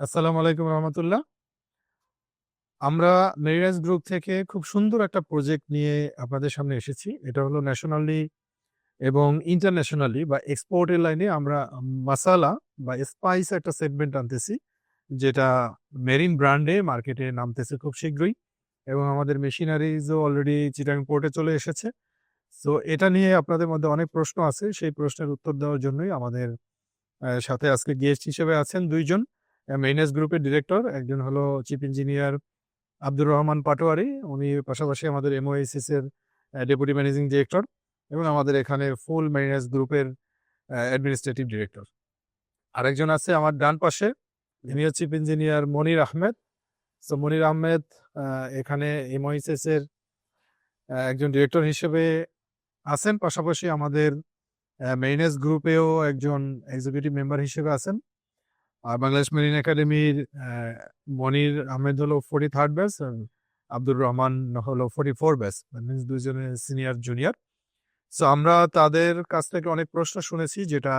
আসসালামু আলাইকুম রহমতুল্লাহ। আমরা মেরিরাজ গ্রুপ থেকে খুব সুন্দর একটা প্রজেক্ট নিয়ে আপনাদের সামনে এসেছি। এটা হলো ন্যাশনালি এবং ইন্টারন্যাশনালি বা এক্সপোর্টের লাইনে আমরা মাসালা বা স্পাইস একটা সেগমেন্ট আনতেছি, যেটা মেরিন ব্র্যান্ডে মার্কেটে নামতেছে খুব শীঘ্রই এবং আমাদের মেশিনারিজও অলরেডি চিটাং পোর্টে চলে এসেছে। সো এটা নিয়ে আপনাদের মধ্যে অনেক প্রশ্ন আছে। সেই প্রশ্নের উত্তর দেওয়ার জন্যই আমাদের সাথে আজকে গেস্ট হিসেবে আছেন দুইজন। মেইনেস গ্রুপের ডিরেক্টর একজন হলো চিফ ইঞ্জিনিয়ার আব্দুর রহমান পাটোয়ারি। উনি পাশাপাশি আমাদের এমওএসএস এর ডেপুটি ম্যানেজিং ডিরেক্টর এবং আমাদের এখানে ফুল মেইনেস গ্রুপের অ্যাডমিনিস্ট্রেটিভ ডিরেক্টর আরেকজন আছে আমার ডান পাশে ইনি chief engineer Monir Ahmed. So Monir Ahmed ah, এখানে এমওএসএস এর একজন ডিরেক্টর হিসেবে আছেন। পাশাপাশি আমাদের মেইনেস গ্রুপেও একজন এক্সিকিউটিভ মেম্বার হিসেবে আছেন। আর বাংলাদেশ মেরিন একাডেমির মনির আহমেদ হলো forty third batch Abdur Rahman হলো ফোর্টি ফোর ব্যাচ মিনস দুজনে সিনিয়র জুনিয়র সো আমরা তাদের কাছ থেকে অনেক প্রশ্ন শুনেছি যেটা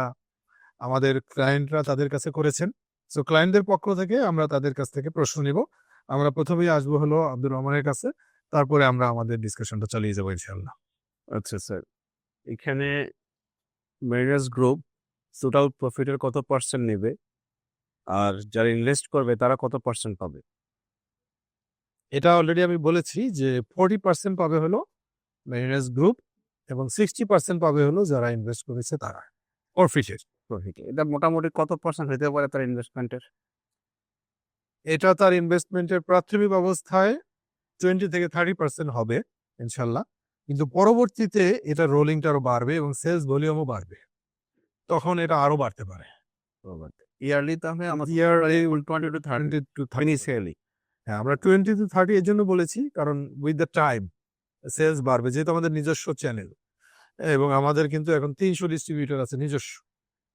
আমাদের ক্লায়েন্টরা তাদের কাছে করেছেন। সো ক্লায়েন্টদের পক্ষ থেকে আমরা তাদের কাছ থেকে প্রশ্ন নিব। আমরা প্রথমেই আসব হলো আব্দুর রহমানের কাছে, তারপরে আমরা আমাদের ডিসকাশনটা চালিয়ে যাব ইনশাল্লাহ আচ্ছা স্যার। এখানে মেরিনাস গ্রুপ টোটাল প্রফিটের কত পার্সেন্ট নেবে? আর যারা ইনভেস্ট করবে তারা কত পার্সেন্ট পাবে? এটা অলরেডি আমি বলেছি যে ফোর্টি পার্সেন্ট পাবে হলো মেরিনাস গ্রুপ এবং সিক্সটি পার্সেন্ট পাবে হলো যারা ইনভেস্ট করেছে তারা। প্রফিটের প্রফিট এটা মোটামুটি কত পার্সেন্ট হতে পারে তার ইনভেস্টমেন্টের এটা তার ইনভেস্টমেন্টের প্রাথমিক অবস্থায় টোয়েন্টি থেকে থার্টি পার্সেন্ট হবে ইনশাল্লাহ। কিন্তু পরবর্তীতে এটা রোলিংটা আরও বাড়বে এবং সেলস ভলিউমও বাড়বে। তখন এটা আরও বাড়তে পারে। ইয়ারলি তাহলে আমার Yearly twenty two thirty two initially হ্যাঁ আমরা টোয়েন্টি টু থার্টি এর জন্য বলেছি কারণ উইথ দ্য টাইম সেলস বাড়বে যেহেতু আমাদের নিজস্ব চ্যানেল এবং আমাদের কিন্তু এখন তিনশো ডিস্ট্রিবিউটর আছে নিজস্ব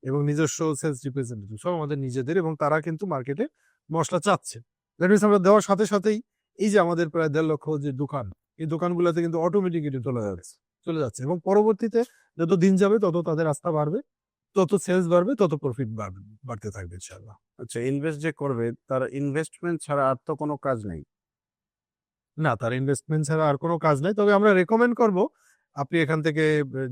এবং নিজস্ব সেলস রিপ্রেজেন্টেটিভ সব আমাদের নিজেদের এবং তারা কিন্তু মার্কেটে মশলা চাচ্ছে। দ্যাট মিনস আমরা দেওয়ার সাথে সাথেই এই যে আমাদের প্রায় দেড় লক্ষ যে দোকান এই দোকানগুলোতে কিন্তু অটোমেটিক চলে যাচ্ছে চলে যাচ্ছে। এবং পরবর্তীতে যত দিন যাবে তত তাদের আস্থা বাড়বে। তত সেলস বাড়বে তত প্রফিট বাড়বে বাড়তে থাকবে ইনশাআল্লাহ। আচ্ছা ইনভেস্ট যে করবে তার ইনভেস্টমেন্ট ছাড়া আর তো কোনো কাজ নেই? না তার ইনভেস্টমেন্ট ছাড়া আর কোনো কাজ নাই। তবে আমরা রেকমেন্ড করব আপনি এখান থেকে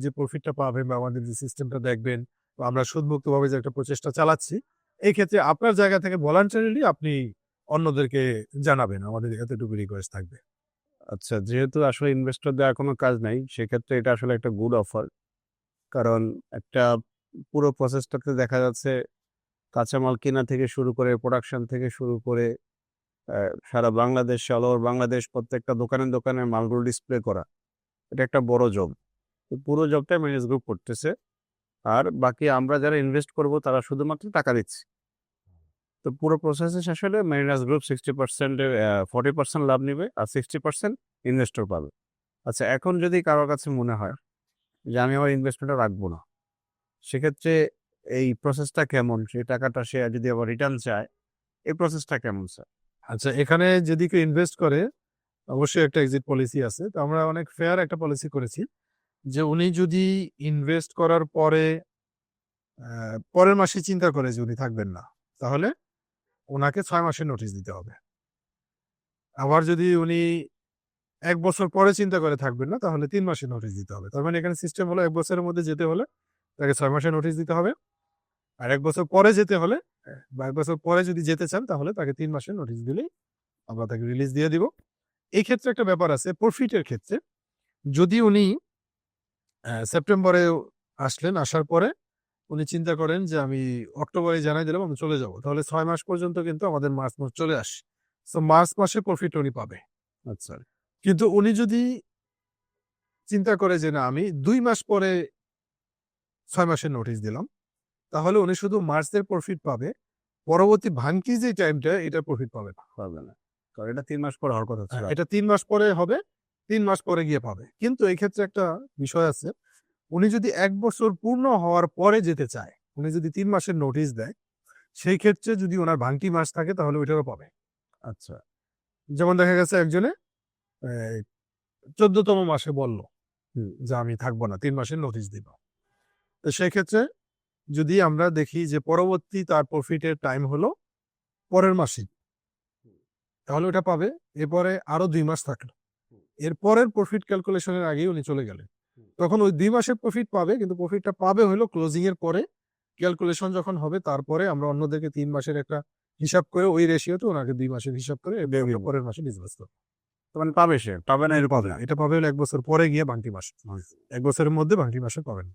যে প্রফিটটা পাবেন বা আমাদের যে সিস্টেমটা দেখবেন বা আমরা সুদমুক্তভাবে যে একটা প্রচেষ্টা চালাচ্ছি এই ক্ষেত্রে আপনার জায়গা থেকে ভলান্টারিলি আপনি অন্যদেরকে জানাবেন। আমাদের এতটুকু রিকোয়েস্ট থাকবে। আচ্ছা যেহেতু আসলে ইনভেস্টর দেওয়ার কোনো কাজ নাই সেক্ষেত্রে এটা আসলে একটা গুড অফার কারণ একটা পুরো প্রসেসটাতে দেখা যাচ্ছে কাঁচামাল কেনা থেকে শুরু করে প্রোডাকশন থেকে শুরু করে সারা বাংলাদেশ অল বাংলাদেশ প্রত্যেকটা দোকানে দোকানে মালগুলো ডিসপ্লে করা। এটা একটা বড় জব তো পুরো জবটাই ম্যানেজ গ্রুপ করতেছে। আর বাকি আমরা যারা ইনভেস্ট করব তারা শুধুমাত্র টাকা দিচ্ছি। তো পুরো প্রসেসে শেষ হলে মেরিনাস গ্রুপ সিক্সটি পার্সেন্টে ফর্টি পার্সেন্ট লাভ নেবে আর সিক্সটি পার্সেন্ট ইনভেস্টর পাবে। আচ্ছা এখন যদি কারোর কাছে মনে হয় যে আমি আমার ইনভেস্টমেন্টটা রাখব না সেক্ষেত্রে এই প্রসেসটা কেমন? সেই টাকাটা সে যদি আবার রিটার্ন চায়, এই প্রসেসটা কেমন স্যার আচ্ছা এখানে যদি কেউ ইনভেস্ট করে, অবশ্যই একটা এক্সিট পলিসি আছে। তো আমরা অনেক ফেয়ার একটা পলিসি করেছি যে উনি যদি ইনভেস্ট করার পরে পরের মাসে চিন্তা করে যে উনি থাকবেন না, তাহলে ওনাকে ছয় মাসের নোটিশ দিতে হবে। আবার যদি উনি এক বছর পরে চিন্তা করে থাকবেন না, তাহলে তিন মাসের নোটিশ দিতে হবে। তার মানে এখানে সিস্টেম হলো এক বছরের মধ্যে যেতে হলে তাকে ছয় মাসের নোটিশ দিতে হবে। আর এক বছর পরে যেতে হলে বা এক বছর পরে যদি যেতে চান তাহলে তাকে তিন মাসের নোটিশ দিলেই আমরা তাকে রিলিজ দিয়ে দিব। এই ক্ষেত্রে একটা ব্যাপার আছে প্রফিটের ক্ষেত্রে যদি উনি সেপ্টেম্বরে আসলেন আসার পরে উনি চিন্তা করেন যে আমি অক্টোবরে জানাই দিলাম আমি চলে যাব। তাহলে ছয় মাস পর্যন্ত কিন্তু আমাদের মার্চ মাস চলে আসে তো মার্চ মাসে প্রফিট উনি পাবে। আচ্ছা। কিন্তু উনি যদি চিন্তা করে যে না আমি দুই মাস পরে ছয় মাসের নোটিশ দিলাম। তাহলে উনি শুধু মার্চের প্রফিট পাবে পরবর্তী ভাঙ্কি যে টাইমটা এটা প্রফিট পাবে না। পাবে না। কারণ এটা তিন মাস পর হওয়ার কথা ছিল। হ্যাঁ, এটা তিন মাস পরে হবে তিন মাস পরে গিয়ে পাবে। কিন্তু এই ক্ষেত্রে একটা বিষয় আছে উনি যদি এক বছর পূর্ণ হওয়ার পরে যেতে চায় উনি যদি তিন মাসের নোটিশ দেয় সেই ক্ষেত্রে যদি ওনার ভাঙটি মাস থাকে তাহলে ওইটারও পাবে। আচ্ছা। যেমন দেখা গেছে একজনে চোদ্দতম মাসে বলল। যে আমি থাকব না তিন মাসের নোটিশ দিব। তো সেই ক্ষেত্রে যদি আমরা দেখি যে পরবর্তী তার প্রফিটের টাইম হলো পরের মাসে তাহলে ওটা পাবে। এরপরে আরও দুই মাস থাকল। এর পরের প্রফিট ক্যালকুলেশনের আগেই উনি চলে গেলেন। তখন ওই দুই মাসের প্রফিট পাবে কিন্তু প্রফিটটা পাবে হলো ক্লোজিং এর পরে। ক্যালকুলেশন যখন হবে তারপরে আমরা অন্যদেরকে তিন মাসের একটা হিসাব করে ওই রেশিওতে ওনাকে দুই মাসের হিসাব করে পরের মাসে ডিসবার্স করব। তো মানে পাবে সে? পাবে না এরকম পাবে না। এটা পাবে হলো এক বছর পরে গিয়ে বাংটি মাসে। এক বছরের মধ্যে বাংটি মাসে পাবেন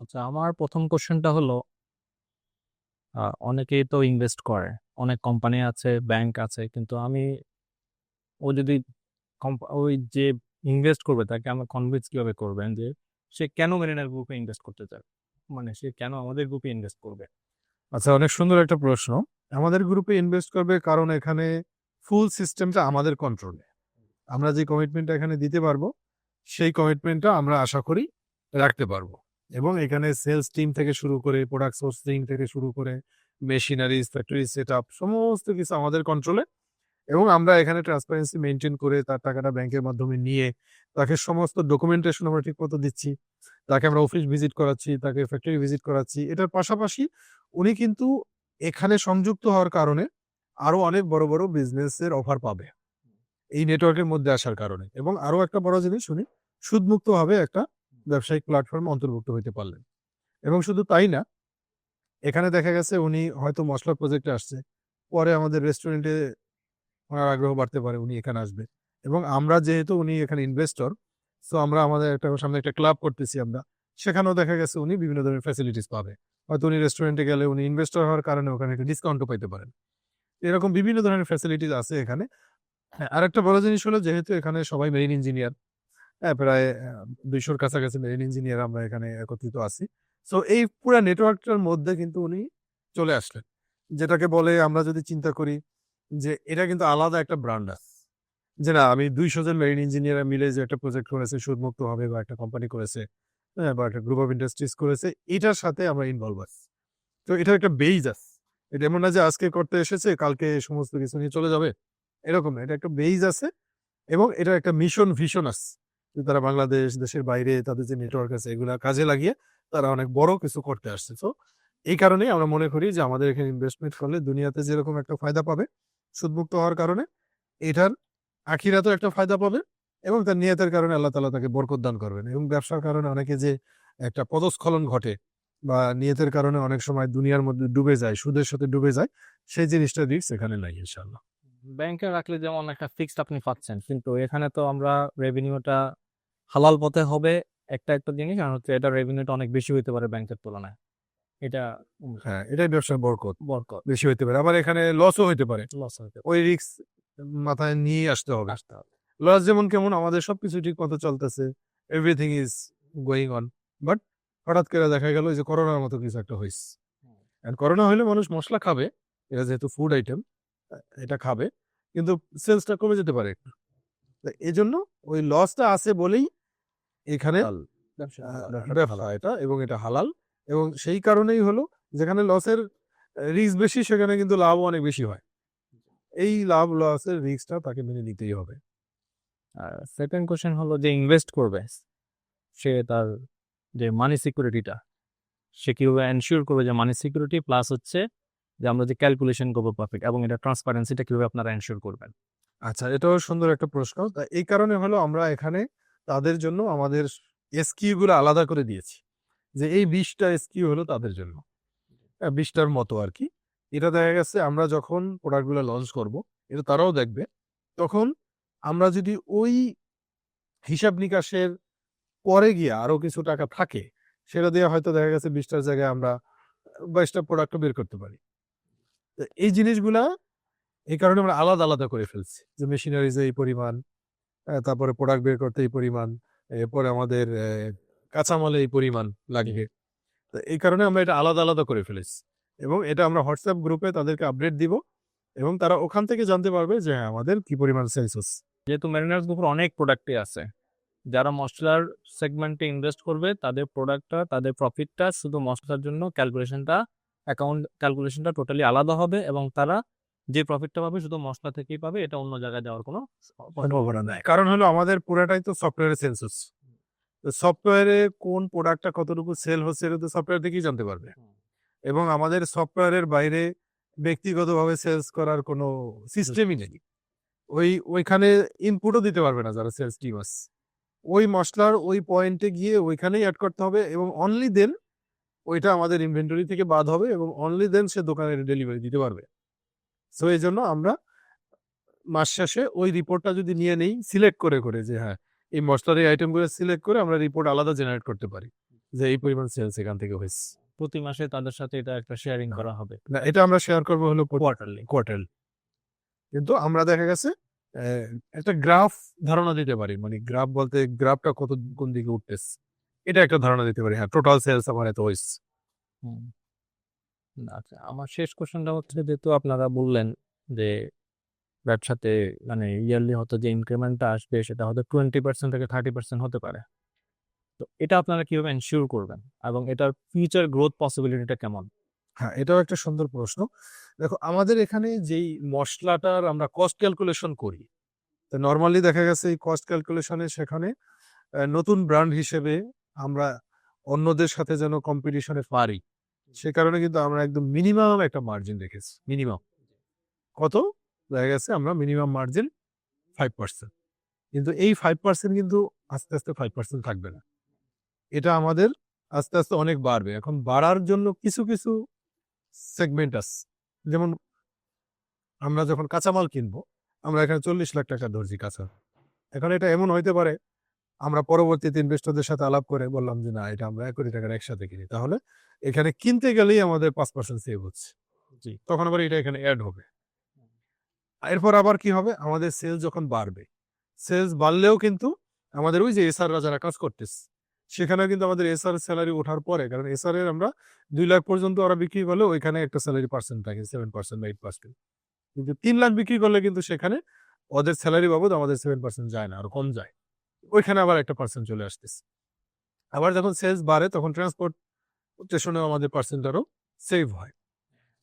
আচ্ছা আমার প্রথম কোশ্চেনটা হলো অনেকেই তো ইনভেস্ট করে। অনেক কোম্পানি আছে ব্যাংক আছে, কিন্তু আমি ও যদি ওই যে ইনভেস্ট করবে, তাকে আমরা কনভিন্স কীভাবে করবেন যে সে কেন মেরিনার গ্রুপে ইনভেস্ট করতে চায়? মানে সে কেন আমাদের গ্রুপে ইনভেস্ট করবে? আচ্ছা অনেক সুন্দর একটা প্রশ্ন। আমাদের গ্রুপে ইনভেস্ট করবে কারণ এখানে ফুল সিস্টেমটা আমাদের কন্ট্রোলে আমরা যে কমিটমেন্টটা এখানে দিতে পারব, সেই কমিটমেন্টটা আমরা আশা করি রাখতে পারব। এবং এখানে সেলস টিম থেকে শুরু করে, প্রোডাক্ট সোর্সিং থেকে শুরু করে, মেশিনারিজ, ফ্যাক্টরি সেট আপ সমস্ত কিছু আমাদের কন্ট্রোলে এবং আমরা এখানে ট্রান্সপারেন্সি মেনটেন করে তার টাকাটা ব্যাংকের মাধ্যমে নিয়ে, তাকে সমস্ত ডকুমেন্টেশন আমরা ঠিক মতো দিচ্ছি। তাকে আমরা অফিস ভিজিট করাচ্ছি, তাকে ফ্যাক্টরি ভিজিট করাচ্ছি। এটার পাশাপাশি উনি কিন্তু এখানে সংযুক্ত হওয়ার কারণে আরও অনেক বড় বড় বিজনেসের অফার পাবে। এই নেটওয়ার্কের মধ্যে আসার কারণে। এবং আরও একটা বড় জিনিস, উনি সুদমুক্ত ভাবে একটা ব্যবসায়িক প্ল্যাটফর্মে অন্তর্ভুক্ত হইতে পারলেন। এবং শুধু তাই না, এখানে দেখা গেছে উনি হয়তো মশলা প্রজেক্টে আসছে, পরে আমাদের রেস্টুরেন্টে ওনার আগ্রহ বাড়তে পারে উনি এখানে আসবে। এবং আমরা যেহেতু উনি এখানে ইনভেস্টর সো আমরা আমাদের একটা, সামনে একটা ক্লাব করতেছি আমরা, সেখানেও দেখা গেছে উনি বিভিন্ন ধরনের ফ্যাসিলিটিস পাবে। হয়তো উনি রেস্টুরেন্টে গেলে উনি ইনভেস্টর হওয়ার কারণে ওখানে একটা ডিসকাউন্টও পাইতে পারেন। এরকম বিভিন্ন ধরনের ফ্যাসিলিটিস আছে এখানে। আর একটা বড় জিনিস হলো যেহেতু এখানে সবাই মেরিন ইঞ্জিনিয়ার হ্যাঁ প্রায় দুইশোর কাছাকাছি মেরিন ইঞ্জিনিয়ার আমরা এখানে একত্রিত আছি। সো এই পুরো নেটওয়ার্কটার মধ্যে কিন্তু উনি চলে আসলেন। যেটাকে বলে আমরা যদি চিন্তা করি যে এটা কিন্তু আলাদা একটা ব্র্যান্ড আছে। যে না আমি দুইশো জন মেরিন ইঞ্জিনিয়ার মিলে যে একটা প্রজেক্ট করেছে সুদমুক্ত হবে বা একটা কোম্পানি করেছে হ্যাঁ, বা একটা গ্রুপ অফ ইন্ডাস্ট্রিজ করেছে এটার সাথে আমরা ইনভলভ আছি। তো এটা একটা বেইজ আছে। এটা এমন না যে আজকে করতে এসেছে কালকে সমস্ত কিছু নিয়ে চলে যাবে এরকম না। এটা একটা বেইজ আছে এবং এটা একটা মিশন ভিশন আছে। তারা বাংলাদেশ, দেশের বাইরে তাদের যে নেটওয়ার্ক আছে এগুলা কাজে লাগিয়ে তারা অনেক বড় কিছু করতে আসছে। তো এই কারণেই আমরা মনে করি যে আমাদের এখানে ইনভেস্টমেন্ট করলে দুনিয়াতে যেরকম একটা ফায়দা পাবে, সুদমুক্ত হওয়ার কারণে এটার আখিরাতেও একটা ফায়দা পাবে এবং তার নিয়তের কারণে আল্লাহ তালা তাকে বরকত দান করবেন এবং ব্যবসার কারণে অনেকে যে একটা পদস্খলন ঘটে বা নিয়তের কারণে অনেক সময় দুনিয়ার মধ্যে ডুবে যায়, সুদের সাথে ডুবে যায়, সেই জিনিসটা রিস্ক এখানে নাই ইনশাল্লাহ ব্যাংকে রাখলে যেমন একটা ফিক্সড আপনি পাচ্ছেন কিন্তু এখানে তো আমরা রেভিনিউটা হালাল পথে হবে একটা একটা জিনিস আর হচ্ছে এটা রেভিনিউটা অনেক বেশি হতে পারে ব্যাংকের তুলনায়। এটা হ্যাঁ এটাই ব্যবসার বরকত। বরকত। বেশি হতে পারে। আবার এখানে লসও হতে পারে। লস হতে ওই রিস্ক মাথায় নিয়ে আসতে হবে। আসতে হবে। লস যেমন কেমন আমাদের সবকিছু ঠিক মতো চলতেছে। Everything is going on but হঠাৎ করে দেখা গেল যে করোনার মতো কিছু একটা হয়েছে করোনা হলে মানুষ মশলা খাবে। এটা যেহেতু ফুড আইটেম এটা খাবে। কিন্তু সেলসটা কমে যেতে পারে এই জন্য ওই লসটা আছে বলেই এখানে ব্যবসা এটা এবং এটা হালাল এবং সেই কারণেই হলো যেখানে লসের রিস্ক বেশি সেখানে কিন্তু লাভও অনেক বেশি হয়। এই লাভ লসের রিস্কটা তাকে মেনে নিতেই হবে। আর সেকেন্ড কোশ্চেন হলো যে ইনভেস্ট করবে সে তার যে মানি সিকিউরিটিটা সে কীভাবে এনশিওর করবে যে মানি সিকিউরিটি প্লাস হচ্ছে যে আমরা যে ক্যালকুলেশন করব প্রফিট এবং এটা ট্রান্সপারেন্সিটা কীভাবে আপনারা এনশিওর করবেন। আচ্ছা এটাও সুন্দর একটা প্রশ্ন। এই কারণে হলো আমরা এখানে তাদের জন্য আমাদের এসকিউ গুলো আলাদা করে দিয়েছি। যে এই বিশটা এসকিউ হলো তাদের জন্য। হ্যাঁ, বিশটার মতো আর কি। এটা দেখা গেছে আমরা যখন প্রোডাক্টগুলো লঞ্চ করব এটা তারাও দেখবে। তখন আমরা যদি ওই হিসাব নিকাশের পরে গিয়ে আরও কিছু টাকা থাকে সেটা দিয়ে হয়তো দেখা গেছে বিশটার জায়গায় আমরা বাইশটা প্রোডাক্ট বের করতে পারি। এই জিনিসগুলা এই কারণে আমরা আলাদা আলাদা করে ফেলছি। যে মেশিনারিজে এই পরিমাণ তারপরে প্রোডাক্ট বের করতে এই পরিমাণ এরপরে আমাদের কাঁচামালে এই পরিমাণ লাগবে। তো এই কারণে আমরা এটা আলাদা আলাদা করে ফেলেছি। এবং এটা আমরা হোয়াটসঅ্যাপ গ্রুপে তাদেরকে আপডেট দিব এবং তারা ওখান থেকে জানতে পারবে যে হ্যাঁ, আমাদের কি পরিমাণ সেলস হচ্ছে। যেহেতু ম্যারিনার্স গ্রুপের অনেক প্রোডাক্টই আছে যারা মশলার সেগমেন্টে ইনভেস্ট করবে তাদের প্রোডাক্টটা তাদের প্রফিটটা শুধু মশলার জন্য ক্যালকুলেশনটা অ্যাকাউন্ট ক্যালকুলেশনটা টোটালি আলাদা হবে এবং তারা যে প্রফিটটা পাবে শুধু মশলা থেকেই পাবে এটা অন্য জায়গায় যাওয়ার কোনো সম্ভাবনা নাই। কারণ হলো আমাদের পুরাটাই তো সফটওয়্যারে সেলস হচ্ছে তো সফটওয়্যারে কোন প্রোডাক্টটা কতটুকু সেল হচ্ছে এটা তো সফটওয়্যার থেকেই জানতে পারবে। এবং আমাদের সফটওয়্যারের বাইরে ব্যক্তিগতভাবে সেলস করার কোনো সিস্টেমই নেই। ওই ওইখানে ইনপুটও দিতে পারবে না যারা সেলস টিম ওই মশলার ওই পয়েন্টে গিয়ে ওইখানেই অ্যাড করতে হবে এবং অনলি দেন ওইটা আমাদের ইনভেন্টরি থেকে বাদ হবে এবং অনলি দেন সে দোকানে ডেলিভারি দিতে পারবে। সো এই জন্য আমরা মাস শেষে ওই রিপোর্টটা যদি নিয়ে নেই সিলেক্ট করে করে যে হ্যাঁ এই মশলার এই আইটেমগুলো সিলেক্ট করে আমরা রিপোর্ট আলাদা জেনারেট করতে পারি যে এই পরিমাণ সেলস এখান থেকে হয়েছে। প্রতি মাসে তাদের সাথে এটা একটা শেয়ারিং করা হবে। না এটা আমরা শেয়ার করব হলো কোয়ার্টারলি কোয়ার্টার কিন্তু আমরা দেখা গেছে একটা গ্রাফ ধারণা দিতে পারি। মানে গ্রাফ বলতে গ্রাফটা কত কোন দিকে উঠতেছে। এটা একটা ধারণা দিতে পারি। হ্যাঁ টোটাল সেলস আমার এত হয়েছে। আচ্ছা আমার শেষ কোশ্চেনটা হচ্ছে যেহেতু আপনারা বললেন যে ব্যবসাতে মানে ইয়ারলি হয়তো যে ইনক্রিমেন্টটা আসবে সেটা হয়তো টোয়েন্টি পার্সেন্ট থেকে থার্টি পার্সেন্ট হতে পারে। তো এটা আপনারা কীভাবে এনশিওর করবেন? এবং এটার ফিউচার গ্রোথ পসিবিলিটিটা কেমন? হ্যাঁ এটাও একটা সুন্দর প্রশ্ন। দেখো আমাদের এখানে যেই মশলাটার আমরা কস্ট ক্যালকুলেশন করি তো নর্মালি দেখা গেছে এই কস্ট ক্যালকুলেশনে সেখানে নতুন ব্র্যান্ড হিসেবে আমরা অন্যদের সাথে যেন কম্পিটিশনে পারি। সে কারণে কিন্তু আমরা একদম মিনিমাম একটা মার্জিন রেখেছি মিনিমাম কত? দেখা গেছে আমরা মিনিমাম মার্জিন ফাইভ পার্সেন্ট কিন্তু এই ফাইভ পার্সেন্ট কিন্তু আস্তে আস্তে ফাইভ পার্সেন্ট থাকবে না। এটা আমাদের আস্তে আস্তে অনেক বাড়বে। এখন বাড়ার জন্য কিছু কিছু সেগমেন্ট আছে। যেমন আমরা যখন কাঁচামাল কিনবো আমরা এখানে চল্লিশ লাখ টাকা ধরছি কাঁচা। এখন এটা এমন হইতে পারে আমরা পরবর্তীতে ইনভেস্টরদের সাথে আলাপ করে বললাম যে না এটা আমরা এক কোটি টাকার একসাথে কিনি। তাহলে এখানে কিনতে গেলেই আমাদের পাঁচ পার্সেন্ট সেভ হচ্ছে। জি। তখন আবার এটা এখানে অ্যাড হবে। এরপর আবার কি হবে? আমাদের সেলস যখন বাড়বে সেলস বাড়লেও কিন্তু আমাদের ওই যে এসআররা যারা কাজ করতেছে সেখানে কিন্তু আমাদের এসআর স্যালারি ওঠার পরে কারণ এসআর এর আমরা দুই লাখ পর্যন্ত ওরা বিক্রি করলে ওইখানে একটা স্যালারি পার্সেন্ট থাকে সেভেন পার্সেন্ট বা এইট পার্সেন্ট কিন্তু তিন লাখ বিক্রি করলে কিন্তু সেখানে ওদের স্যালারি বাবদ আমাদের সেভেন পার্সেন্ট যায় না আর কম যায়। ওইখানে আবার একটা পার্সেন্ট চলে আসতেছে। আবার যখন সেলস বাড়ে, তখন ট্রান্সপোর্ট স্টেশনেও আমাদের পার্সেন্ট আরও সেভ হয়।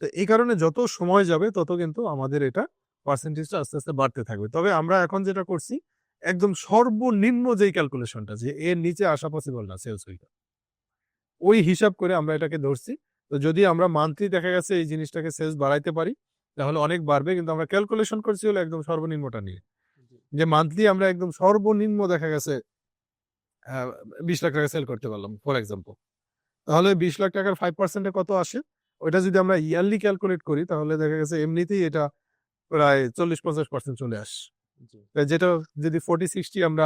তো এই কারণে যত সময় যাবে, তত কিন্তু আমাদের এটা পার্সেন্টেজটা আস্তে আস্তে বাড়তে থাকবে। তবে আমরা এখন যেটা করছি, একদম সর্বনিম্ন যেই ক্যালকুলেশনটা যে এর নিচে আসা পসিবল না সেলস উইটা ওই হিসাব করে আমরা এটাকে ধরছি। তো যদি আমরা মান্থলি দেখা গেছে এই জিনিসটাকে সেলস বাড়াইতে পারি, তাহলে অনেক বাড়বে, কিন্তু আমরা ক্যালকুলেশন করছি হলো একদম সর্বনিম্নটা নিয়ে। যে মান্থলি আমরা একদম সর্বনিম্ন দেখা গেছে বিশ লাখ টাকা সেল করতে পারলাম ফর এক্সাম্পল তাহলে বিশ লাখ টাকার ফাইভ পার্সেন্টে কত আসে? ওইটা যদি আমরা ইয়ারলি ক্যালকুলেট করি তাহলে দেখা গেছে এমনিতেই এটা প্রায় চল্লিশ পঞ্চাশ পার্সেন্ট চলে আসে। যেটা যদি ফোর্টি সিক্সটি আমরা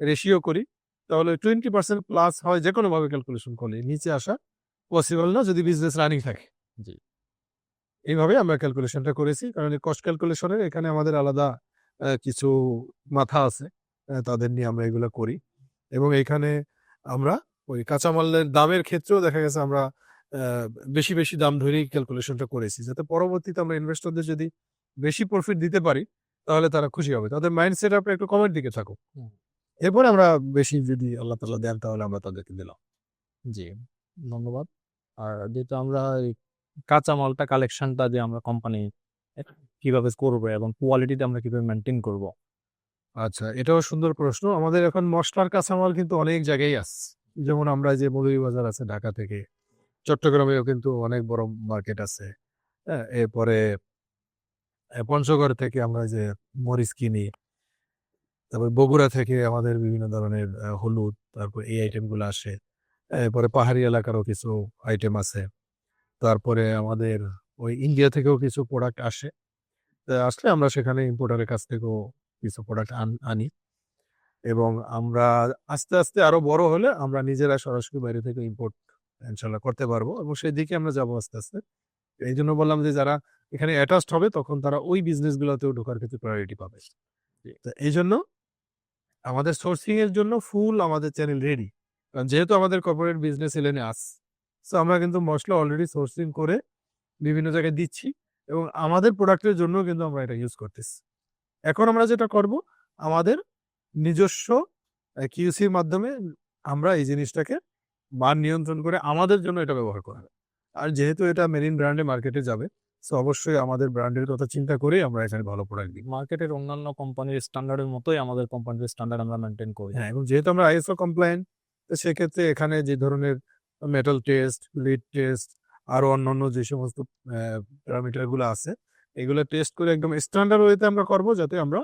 রেশিও করি তাহলে টোয়েন্টি পার্সেন্ট প্লাস হয় যে কোনো ভাবে ক্যালকুলেশন করলে নিচে আসা পসিবল না যদি বিজনেস রানিং থাকে। জি। এইভাবে আমরা ক্যালকুলেশনটা করেছি কারণ কস্ট ক্যালকুলেশনের এখানে আমাদের আলাদা কিছু মাথা আছে তাদের নিয়ে আমরা এগুলো করি। এবং এখানে আমরা ওই কাঁচামালের দামের ক্ষেত্রেও দেখা গেছে আমরা বেশি বেশি দাম ধরেই ক্যালকুলেশনটা করেছি। যাতে পরবর্তীতে আমরা ইনভেস্টরদের যদি বেশি প্রফিট দিতে পারি তাহলে তারা খুশি হবে। তাদের মাইন্ড সেট আপ একটু কমের দিকে থাকুক। এরপরে আমরা বেশি যদি আল্লাহ তাল্লাহ দেন তাহলে আমরা তাদেরকে দিলাম। জি ধন্যবাদ। আর যেহেতু আমরা কাঁচামালটা কালেকশনটা যে আমরা কোম্পানি কীভাবে করব এবং কোয়ালিটিটা আমরা কীভাবে মেনটেন করব? আচ্ছা এটাও সুন্দর প্রশ্ন। আমাদের এখন মশলার কাঁচামাল কিন্তু অনেক জায়গায় আছে। যেমন আমরা যে মৌলভীবাজার আছে ঢাকা থেকে, চট্টগ্রামেও কিন্তু অনেক বড় মার্কেট আছে। হ্যাঁ এরপরে পঞ্চগড় থেকে আমরা যে মরিচ কিনি, তারপর বগুড়া থেকে আমাদের বিভিন্ন ধরনের হলুদ, তারপর এই আইটেমগুলো আসে। এরপরে পাহাড়ি এলাকারও কিছু আইটেম আছে। তারপরে আমাদের ওই ইন্ডিয়া থেকেও কিছু প্রোডাক্ট আসে। আসলে আমরা সেখানে ইম্পোর্টারের কাছ থেকেও কিছু প্রোডাক্ট আনি এবং আমরা আস্তে আস্তে আরও বড় হলে আমরা নিজেরা সরাসরি বাইরে থেকে ইম্পোর্ট ইনশাল্লাহ করতে পারব এবং সেই দিকে আমরা যাব আস্তে আস্তে। এই জন্য বললাম যে যারা এখানে অ্যাটাচড হবে তখন তারা ওই বিজনেস গুলোতেও ঢোকার ক্ষেত্রে প্রায়োরিটি পাবে। তো এই জন্য আমাদের সোর্সিং এর জন্য ফুল আমাদের চ্যানেল রেডি কারণ যেহেতু আমাদের কর্পোরেট বিজনেস এলেনে আস তো আমরা কিন্তু মশলা অলরেডি সোর্সিং করে বিভিন্ন জায়গায় দিচ্ছি। এবং আমাদের প্রোডাক্টের জন্য কিন্তু আমরা এটা ইউজ করতেছি। এখন আমরা যেটা করব আমাদের নিজস্ব কিউসির মাধ্যমে আমরা এই জিনিসটাকে মান নিয়ন্ত্রণ করে আমাদের জন্য এটা ব্যবহার করা হবে। আর যেহেতু এটা মেরিন ব্র্যান্ডে মার্কেটে যাবে সো অবশ্যই আমাদের ব্র্যান্ডের কথা চিন্তা করেই আমরা এখানে ভালো প্রোডাক্ট দিই। মার্কেটের অন্যান্য কোম্পানির স্ট্যান্ডার্ডের মতোই আমাদের কোম্পানির স্ট্যান্ডার্ড আমরা মেনটেন করি। হ্যাঁ এবং যেহেতু আমরা আইএসও কমপ্লায়েন্ট তো সেক্ষেত্রে এখানে যে ধরনের মেটাল টেস্ট লিড টেস্ট আরও অন্যান্য যে সমস্ত প্যারামিটারগুলো আছে, এগুলো টেস্ট করে একদম স্ট্যান্ডার্ড ওয়েতে আমরা করব যাতে আমরা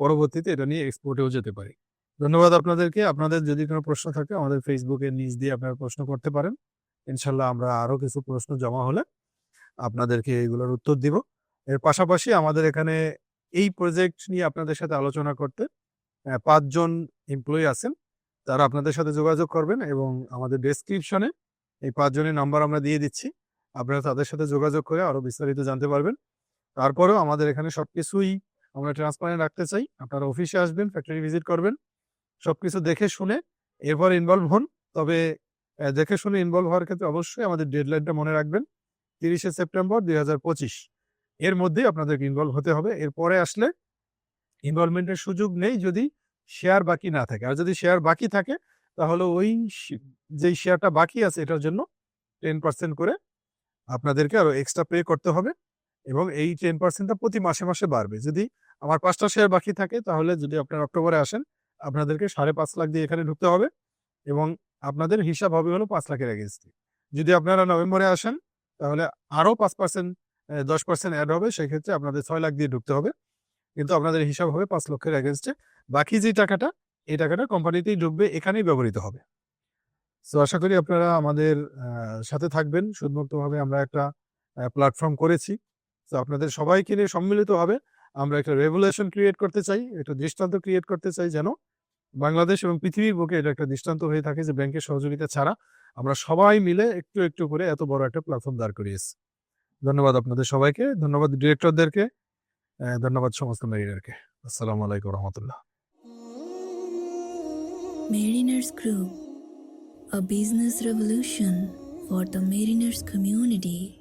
পরবর্তীতে এটা নিয়ে এক্সপোর্টেও যেতে পারি। ধন্যবাদ আপনাদেরকে। আপনাদের যদি কোনো প্রশ্ন থাকে, আমাদের ফেসবুকে নিজ দিয়ে আপনারা প্রশ্ন করতে পারেন। ইনশাল্লাহ আমরা আরও কিছু প্রশ্ন জমা হলে আপনাদেরকে এগুলোর উত্তর দিব। এর পাশাপাশি আমাদের এখানে এই প্রজেক্ট নিয়ে আপনাদের সাথে আলোচনা করতে পাঁচজন এমপ্লয়ি আছেন। তারা আপনাদের সাথে যোগাযোগ করবেন এবং আমাদের ডেসক্রিপশনে এই পাঁচজনের নাম্বার আমরা দিয়ে দিচ্ছি। আপনারা তাদের সাথে যোগাযোগ করে আরও বিস্তারিত জানতে পারবেন। তারপরেও আমাদের এখানে সবকিছুই আমরা ট্রান্সপারেন্ট রাখতে চাই। আপনারা অফিসে আসবেন ফ্যাক্টরি ভিজিট করবেন। সবকিছু দেখে শুনে এরপর ইনভলভ হন। তবে দেখে শুনে ইনভলভ হওয়ার ক্ষেত্রে অবশ্যই আমাদের ডেডলাইনটা মনে রাখবেন। তিরিশে সেপ্টেম্বর দুই হাজার পঁচিশ। এর মধ্যেই আপনাদেরকে ইনভলভ হতে হবে। এরপরে আসলে ইনভলভমেন্টের সুযোগ নেই যদি শেয়ার বাকি না থাকে। আর যদি শেয়ার বাকি থাকে, তাহলে ওই যেই শেয়ারটা বাকি আছে, এটার জন্য টেন পার্সেন্ট করে আপনাদেরকে আরও এক্সট্রা পে করতে হবে এবং এই টেন পার্সেন্টটা প্রতি মাসে মাসে বাড়বে। যদি আমার পাঁচটা শেয়ার বাকি থাকে, তাহলে যদি আপনারা অক্টোবরে আসেন, আপনাদেরকে সাড়ে পাঁচ লাখ দিয়ে এখানে ঢুকতে হবে এবং আপনাদের হিসাব হবে হলো পাঁচ লাখের এগেনস্টে যদি আপনারা নভেম্বরে আসেন, তাহলে আরও পাঁচ পার্সেন্ট দশ পার্সেন্ট অ্যাড হবে, সেক্ষেত্রে আপনাদের ছয় লাখ দিয়ে ঢুকতে হবে। কিন্তু আপনাদের হিসাব হবে পাঁচ লক্ষের এগেনস্টে বাকি যে টাকাটা, এই টাকাটা কোম্পানিতেই ঢুকবে, এখানেই ব্যবহৃত হবে। তো আশা করি আপনারা আমাদের সাথে থাকবেন। সুদমুক্তভাবে আমরা একটা প্ল্যাটফর্ম করেছি। তো আপনাদের সবাইকে নিয়ে সম্মিলিতভাবে আমরা একটা রেভুলেশন ক্রিয়েট করতে চাই একটা দৃষ্টান্ত ক্রিয়েট করতে চাই যেন বাংলাদেশ এবং পৃথিবীর বুকে এটা একটা দৃষ্টান্ত হয়ে থাকে যে ব্যাংকের সহযোগিতা ছাড়া আমরা সবাই মিলে একটু একটু করে এত বড় একটা প্ল্যাটফর্ম দাঁড় করিয়েছি। ধন্যবাদ আপনাদের সবাইকে ধন্যবাদ ডিরেক্টরদেরকে ধন্যবাদ সমস্ত মেরিনারকে আসসালামু আলাইকুম রহমতুল্লাহ। Mariners Group, a business revolution for the mariners community.